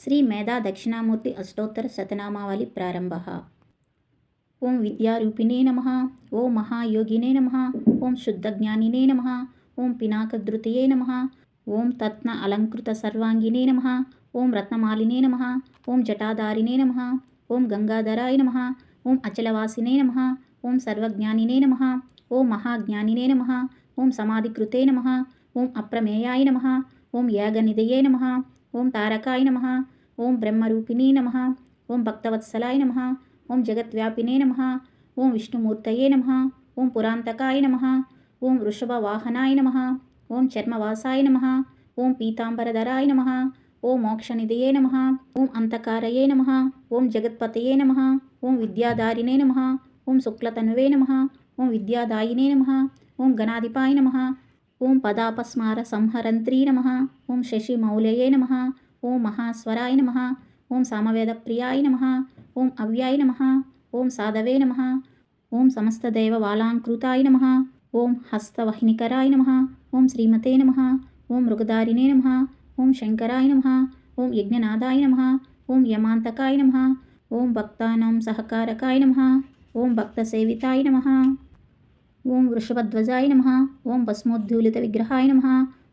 శ్రీ మేధా దక్షిణామూర్తి అష్టోత్తర శతనామావళి ప్రారంభ ఓం విద్యారూపిణే నమ ఓం మహాయోగినే నమ ఓం శుద్ధజ్ఞానినే నమ ఓం పినాకధృతయే నమ ఓం తత్న అలంకృత సర్వాంగినే నమ ఓం రత్నమాలినే నమ ఓం జటాధారినే నమ ఓం గంగాధరాయ నమ ఓం అచలవాసినే నమ ఓం సర్వజ్ఞానినే నమ ఓం మహాజ్ఞానినే నమ ఓం సమాధికృతే నమ ఓం అప్రమేయాయ నమ ఓం యాగనిధయే నమ ఓం తారకాయ నమ ఓం బ్రహ్మరూపిణీ నమ ఓం భక్తవత్సలాయ నమ ఓం జగద్వ్యాపినే నమ ఓం విష్ణుమూర్తయే నమ ఓం పురాంతకాయ నమ ఓం వృషభవాహనాయ నమ ఓం చర్మవాసాయ నమ ఓం పీతాంబరధరాయ నమ ఓం మోక్షనిధయే నమ ఓం అంతకారయే నమ ఓం జగత్పతయే నమ ఓం విద్యాధారినే నమ ఓం శుక్లతనువే నమ ఓం విద్యాదాయినే నమ ఓం గణాధిపాయ నమ ఓం పదాపస్మార సంహరంత్రీ నమ ఓం శశిమౌలయే నమ ఓం మహాస్వరాయ నమ ఓం సామవేద ప్రియాయ నమ ఓం అవ్యాయ నమ ఓం సాధవే నమ ఓం సమస్తదేవవాలాంకృతాయ నమ ఓం హస్తవహినికరాయ నమ ఓం శ్రీమతే నమ ఓం మృగదారినే నమ ఓం శంకరాయ నమ ఓం యజ్ఞనాథాయ నమ ఓం యమాంతకాయ నమ ఓం భక్తానాం సహకారకాయ నమ ఓం భక్తసేవితాయ నమ ఓం వృషభధ్వజాయ నమ ఓం భస్మోద్ధూలిత విగ్రహాయ నమ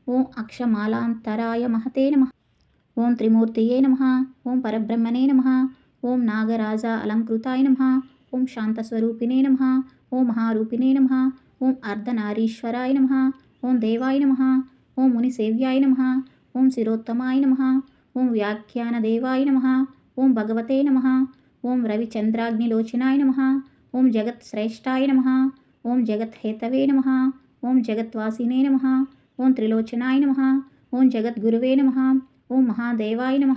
ఓం అక్షమాలాంతరాయ మహతే నమ ఓం త్రిమూర్తియే నమ ఓం పరబ్రహ్మణే నమ ఓం నాగరాజ అలంకృతాయ నమ ఓం శాంతస్వరూపిణే నమ ఓం మహారూపిణే నమ ఓం అర్ధనారీశ్వరాయ నమ ఓం దేవాయ నమ ఓం మునిసేవ్యాయ నమ ఓం శిరోత్తమాయ నమ ఓం వ్యాఖ్యానదేవాయ నమ ఓం భగవతే నమ ఓం రవిచంద్రాగ్నిలోచనాయ నమ ఓం జగత్శ్రేష్టాయ నమ ఓం జగత్హేతవే నమ ఓం జగత్వాసినే నమ ఓం త్రిలోచనాయ నమ ఓం జగద్గురువే నమ ఓం మహాదేవాయ నమ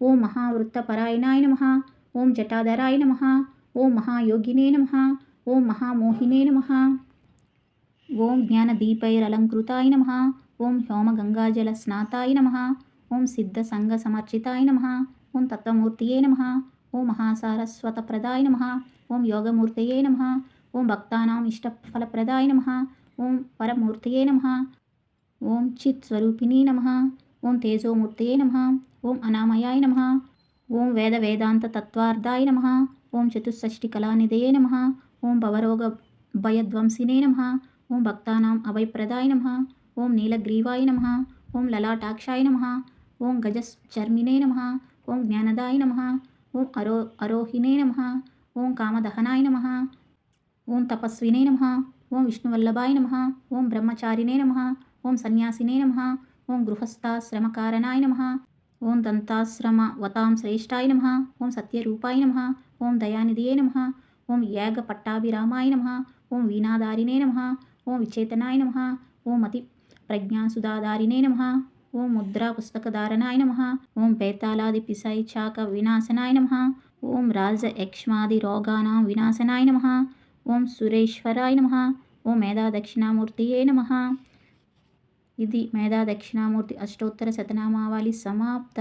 ఓం మహావృత్తపరాయణాయ నమ ఓం జటాధరాయ నమ ఓం మహాయోగినే నమ ఓం మహామోహినే నమ ఓం జ్ఞానదీపైరలంకృతాయ నమ ఓం హ్యోమగంగాజల స్నాతాయ నమ ఓం సిద్ధసంగసమర్చితాయ నమ ఓం తత్వమూర్తియే నమ ఓం మహాసారస్వతప్రదాయ నమ ఓం యోగమూర్తయే నమ ఓం భక్తానాం ఇష్టఫలప్రదాయ నమ ఓం పరమూర్తయే నమ ఓం చిత్ స్వరూపిణీ నమ ఓం తేజోమూర్తయే నమ ఓం అనామయాయ నమ ఓం వేద వేదాంత తత్వార్థాయ నమ ఓం చతుషష్టి కళానిధయే నమ ఓం భవరోగ భయధ్వంసినే నమ ఓం భక్తానాం అభయప్రదాయ నమ ఓం నీలగ్రీవాయ నమ ఓం లలాటాక్షాయ నమ ఓం గజచర్మినే నమ ఓం జ్ఞానదాయ నమ ఓం అరో అరోహిణే నమ ఓం కామదహనాయ నమ ఓం తపస్వినే నమ ఓం విష్ణువల్లభాయ నమ ఓం బ్రహ్మచారినే నమ ఓం సన్యాసినే నమ ఓం గృహస్థాశ్రమకారణాయ నమ ఓం దంతాశ్రమ వతాం శ్రేష్టాయ నమ ఓం సత్యరూపాయ నమ ఓం దయానిధియే నమ ఓం యాగ పట్టాభిరామాయ నమ ఓం వీణాదారినే నమ ఓం విచేతనాయ నమ ఓం అతి ప్రజ్ఞాసుధాదారినే నమ ఓం ముద్రా పుస్తకధారణాయ నమ ఓం పేతాలాది పిసై చాక వినాశనాయ నమ ఓం రాజ యక్ష్మాది రోగానాం వినాశనాయ నమ ఓం సురేశ్వరాయ నమ. ఓం మేధా దక్షిణామూర్తియే నమ. ఇది మేధా దక్షిణామూర్తి అష్టోత్తర శతనామావళి సమాప్త.